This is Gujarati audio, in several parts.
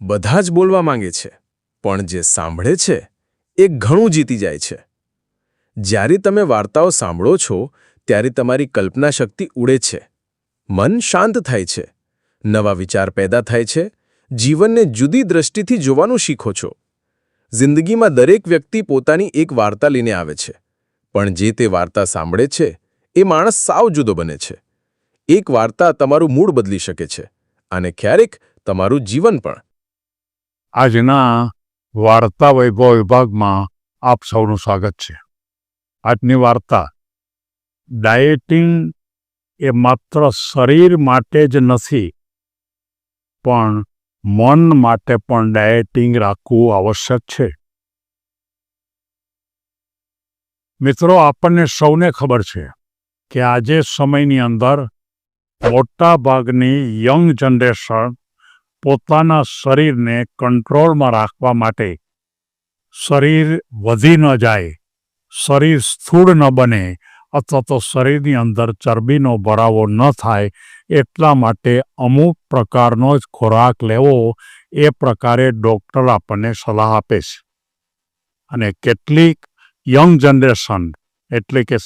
બધા જ બોલવા માંગે છે, પણ જે સાંભળે છે, એ ઘણું જીતી જાય છે. જ્યારે તમે વાર્તાઓ સાંભળો છો, ત્યારે તમારી કલ્પના શક્તિ ઉડે છે. મન શાંત થાય છે. નવા વિચાર પેદા થાય છે. જીવનને જુદી દ્રષ્ટિથી જોવાનું શીખો છો. જિંદગીમાં દરેક વ્યક્તિ પોતાની એક વાર્તા લઈને આવે છે. પણ જે તે વાર્તા સાંભળે છે, એ માણસ સાવ જુદો બને છે. એક વાર્તા તમારું મૂડ બદલી શકે છે, અને ક્યારેક તમારું જીવન પણ. આજના વાર્તા વૈભવ વિભાગમાં આપ સૌનું સ્વાગત છે. આજની વાર્તા ડાયેટિંગ એ માત્ર શરીર માટે જ નથી, પણ મન માટે પણ ડાયેટિંગ રાખવું આવશ્યક છે. મિત્રો, આપણને સૌને ખબર છે કે આજે સમયની અંદર મોટાભાગની યંગ જનરેશન પોતાના શરીરને કંટ્રોલમાં રાખવા માટે શરીર વધી ન જાય, શરીર સ્થૂળ ન બને અથવા તો શરીરની અંદર ચરબીનો ભરાવો ન થાય, એટલા માટે અમુક પ્રકારનો જ ખોરાક લેવો એ પ્રકારે ડૉક્ટર આપણને સલાહ આપે છે. અને કેટલીક યંગ જનરેશન, એટલે કે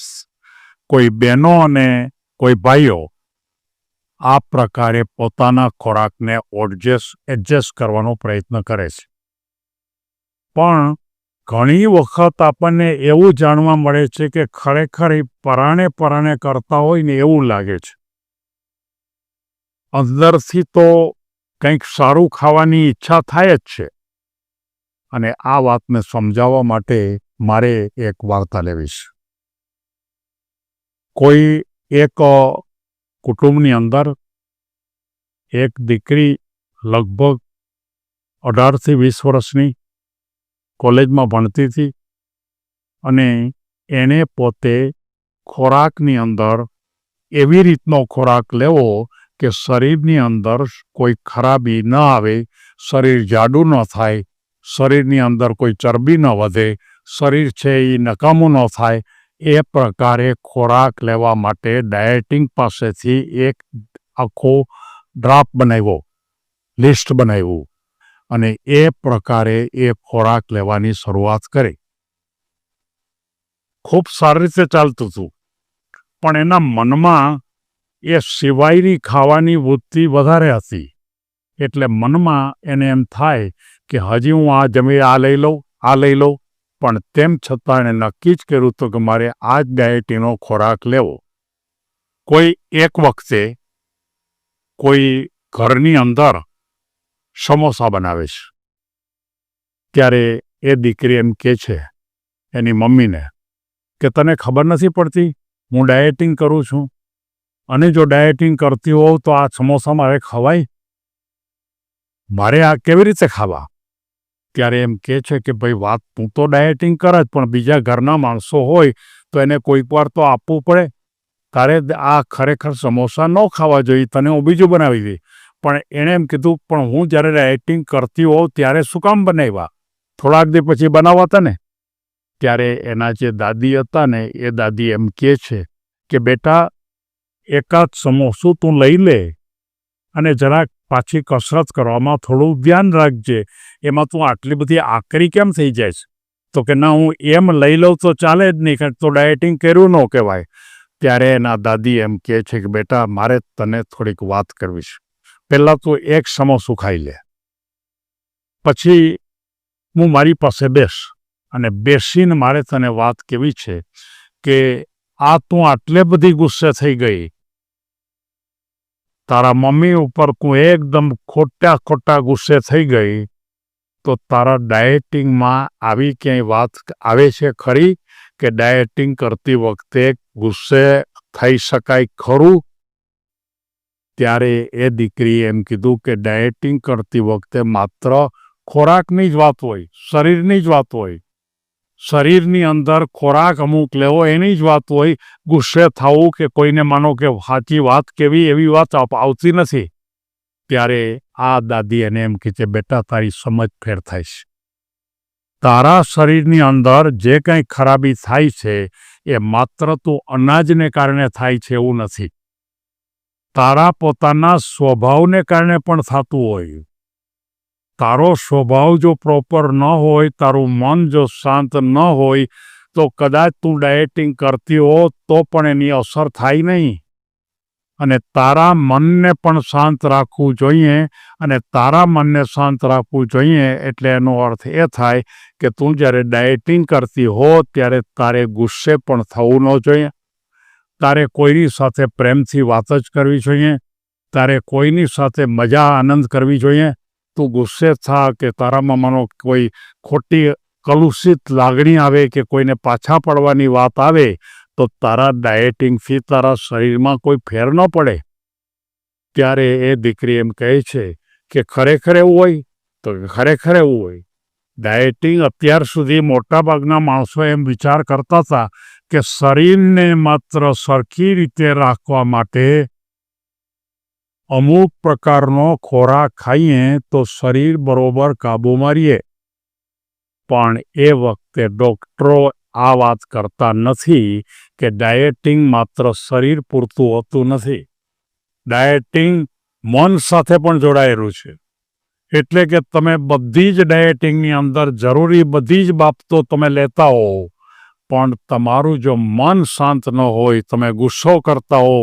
કોઈ બહેનો અને કોઈ ભાઈઓ આ પ્રકારે પોતાના ખોરાકને ઓડજેસ એડજસ્ટ કરવાનો પ્રયત્ન કરે છે. પણ ઘણી વખત આપણને એવું જાણવા મળે છે કે ખરેખર એ પરાણે પરાણે કરતા હોય ને એવું લાગે છે. અંદરથી તો કંઈક સારું ખાવાની ઈચ્છા થાય જ છે. અને આ વાતને સમજાવવા માટે મારે એક વાર્તા લેવી છે. કોઈ એક કુટુંબની અંદર એક દીકરી લગભગ અઢારથી વીસ વર્ષની કોલેજમાં ભણતી હતી અને એણે પોતે ખોરાકની અંદર એવી રીતનો ખોરાક લેવો કે શરીરની અંદર કોઈ ખરાબી ન આવે, શરીર જાડું ન થાય, શરીરની અંદર કોઈ ચરબી ન વધે, શરીર છે એ નકામું ન થાય એ પ્રકારે ખોરાક લેવા માટે ડાયેટિંગ પાસેથી એક આખો ડ્રાફ્ટ બનાવ્યો, લિસ્ટ બનાવ્યું અને એ પ્રકારે એ ખોરાક લેવાની શરૂઆત કરી. ખૂબ સારી રીતે ચાલતું હતું, પણ એના મનમાં એ સિવાયની ખાવાની વૃત્તિ વધારે હતી, એટલે મનમાં એને એમ થાય કે હજી હું આ જમી આ લઈ લઉં, આ લઈ લઉં પણ તેમ છતાં એણે નક્કી જ કર્યું હતું કે મારે આ જ ડાયેટીનો ખોરાક લેવો. કોઈ એક વખતે કોઈ ઘરની અંદર સમોસા બનાવે છે ત્યારે એ દીકરી એમ કે છે, એની મમ્મીને, કે તને ખબર નથી પડતી, હું ડાયેટિંગ કરું છું. અને જો ડાયેટિંગ કરતી હોઉં તો આ સમોસા મારે ખવાય? મારે આ કેવી રીતે ખાવા? ત્યારે એમ કે છે કે, ભાઈ, વાત તું તો ડાયટિંગ કર જ, પણ બીજા ઘરના માણસો હોય, તો એને કોઈક વાર તો આપવું પડે. તારે આ ખરેખર સમોસા ન ખાવા જોઈએ, તને હું બીજું બનાવી દઈ પણ એણે એમ કીધું, પણ હું જ્યારે ડાયટિંગ કરતી હોઉં, ત્યારે શું કામ બનાવ્યા? થોડાક દી પછી બનાવતા ને? ત્યારે એના જે દાદી હતા ને, એ દાદી એમ કહે છે કે, બેટા, એકાદ સમોસું તું લઈ લે અને જરાક પાછી કસરત કરવામાં થોડું ધ્યાન રાખજે. એમાં તું આટલી બધી આકરી કેમ થઈ જાય છે? તો કે ના, હું એમ લઈ લઉં તો ચાલે જ નહીં, કારણ તો ડાયટિંગ કર્યું ન કહેવાય. ત્યારે એના દાદી એમ કહે છે કે, બેટા, મારે તને થોડીક વાત કરવી છે. પહેલાં તું એક સમોસું ખાઈ લે. પછી હું મારી પાસે બેસ અને બેસીને મારે તને વાત કેવી છે કે આ તું આટલે બધી ગુસ્સે થઈ ગઈ તારા મમ્મી ઉપર હું એકદમ ખોટા ખોટા ગુસ્સે થઈ ગઈ, તો તારા ડાયેટિંગમાં આવી ક્યાંય વાત આવે છે ખરી કે ડાયેટિંગ કરતી વખતે ગુસ્સે થઈ શકાય ખરું? ત્યારે એ દીકરીએ એમ કીધું કે ડાયેટિંગ કરતી વખતે માત્ર ખોરાકની જ વાત હોય, શરીરની જ વાત હોય શરીરની અંદર ખોરાક અમુક લેવો, એની જ વાત હોય, ગુસ્સે થવું કે કોઈને માનો કે સાચી વાત કેવી એવી વાત આવતી નથી. ત્યારે આ દાદી એને એમ કહે છે, બેટા, તારી સમજ ફેર થાય છે. તારા શરીરની અંદર જે કંઈ ખરાબી થાય છે, એ માત્ર તું અનાજને કારણે થાય છે એવું નથી. તારા પોતાના સ્વભાવને કારણે પણ થતું હોય. તારો સ્વભાવ જો પ્રોપર ન હોય, તારું મન જો શાંત ન હોય, તો કદાચ તું ડાયટિંગ કરતી હો તો પણ એની અસર થાય નહીં. અને તારા મનને પણ શાંત રાખવું જોઈએ અને તારા મનને શાંત રાખવું જોઈએ એટલે એનો અર્થ એ થાય કે તું જ્યારે ડાયટિંગ કરતી હો ત્યારે તારે ગુસ્સે પણ થવું ન જોઈએ. તારે કોઈની સાથે પ્રેમથી વાત જ કરવી જોઈએ. તારે કોઈની સાથે મજા આનંદ કરવી જોઈએ. તું ગુસ્સે થા કે તારામાં મનો કોઈ ખોટી કલુષિત લાગણી આવે કે કોઈને પાછા પડવાની વાત આવે, તો તારા ડાયેટિંગથી તારા શરીરમાં કોઈ ફેર ન પડે. ત્યારે એ દીકરી એમ કહે છે કે ખરેખર એવું હોય? તો ખરેખર એવું હોય. ડાયેટિંગ અત્યાર સુધી મોટાભાગના માણસો એમ વિચાર કરતા હતા કે શરીરને માત્ર સરખી રીતે રાખવા માટે અમુક પ્રકારનો ખોરાક ખાઈએ તો શરીર બરોબર કાબૂમાં રહીએ પણ એ વખતે ડૉક્ટરો આ વાત કરતા નથી કે ડાયેટિંગ માત્ર શરીર પૂરતું હોતું નથી. ડાયેટિંગ મન સાથે પણ જોડાયેલું છે. એટલે કે તમે બધી જ ડાયેટિંગની અંદર જરૂરી બધી જ બાબતો તમે લેતા હો, પણ તમારું જો મન શાંત ન હોય, તમે ગુસ્સો કરતા હો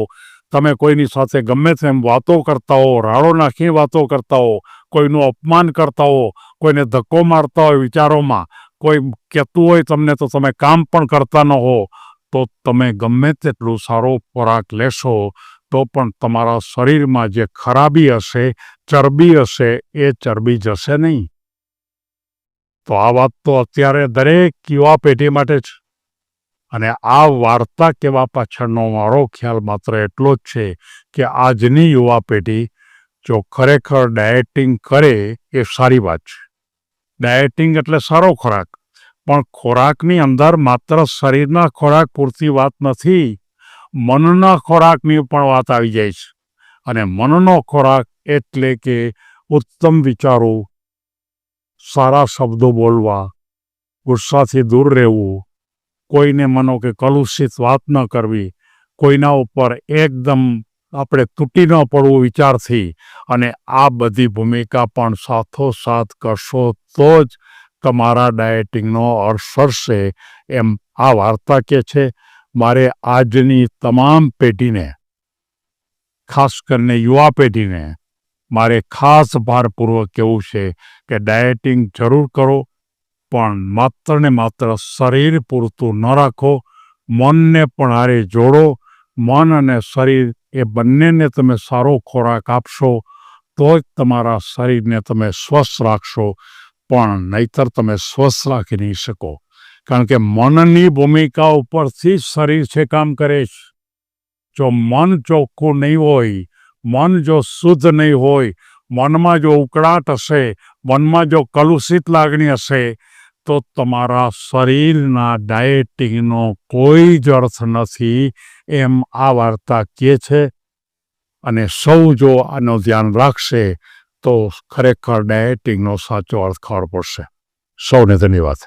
તમે કોઈની સાથે ગમે તેમ વાતો કરતા હો, રાડો નાખી વાતો કરતા હો, કોઈનું અપમાન કરતા હો, કોઈને ધક્કો મારતા હોય વિચારોમાં, કોઈ કહેતું હોય તમને તો તમે કામ પણ કરતા ન હો, તો તમે ગમે તેટલું સારો ખોરાક લેશો, તો પણ તમારા શરીરમાં જે ખરાબી હશે, ચરબી હશે, એ ચરબી જશે નહીં. તો આ વાત તો અત્યારે દરેક યુવા પેઢી માટે છે અને આ વાર્તા કેવા પાછળનો મારો ખ્યાલ માત્ર એટલો જ છે કે આજની યુવા પેઢી જો ખરેખર ડાયેટિંગ કરે એ સારી વાત છે. ડાયટિંગ એટલે સારો ખોરાક, પણ ખોરાકની અંદર માત્ર શરીરના ખોરાક પૂરતી વાત નથી, મનના ખોરાકની પણ વાત આવી જાય છે. અને મનનો ખોરાક એટલે કે ઉત્તમ વિચારો, સારા શબ્દો બોલવા, ગુસ્સાથી દૂર રહેવું કોઈને મનો કે કલુષિત વાત ન કરવી, કોઈના ઉપર એકદમ આપણે તૂટી ન પડવું વિચારથી અને આ બધી ભૂમિકા પણ સાથોસાથ કરશો તો જ તમારા ડાયેટિંગનો અર્થ સરશે એમ આ વાર્તા કે છે. મારે આજની તમામ પેઢીને, ખાસ કરીને યુવા પેઢીને, મારે ખાસ ભારપૂર્વક કહેવું છે કે ડાયેટિંગ જરૂર કરો પણ માત્ર ને માત્ર શરીર પૂરતું ન રાખો, મનને પણ હારે જોડો. મન અને શરીર એ બંનેને તમે સારો ખોરાક આપશો તો જ તમારા શરીરને તમે સ્વસ્થ રાખશો, પણ નહીતર તમે સ્વસ્થ રાખી નહીં શકો. કારણ કે મનની ભૂમિકા ઉપરથી જ શરીર છે કામ કરે છે. જો મન ચોખ્ખું નહીં હોય, મન જો શુદ્ધ નહીં હોય, મનમાં જો ઉકળાટ હશે, મનમાં જો કલુષિત લાગણી હશે તો તમારા શરીરના ડાયેટિંગનો કોઈ જ અર્થ નથી એમ આ વાર્તા કહે છે. અને સૌ જો આનું ધ્યાન રાખશે તો ખરેખર ડાયેટિંગનો સાચો અર્થ ખબર પડશે. સૌને ધન્યવાદ.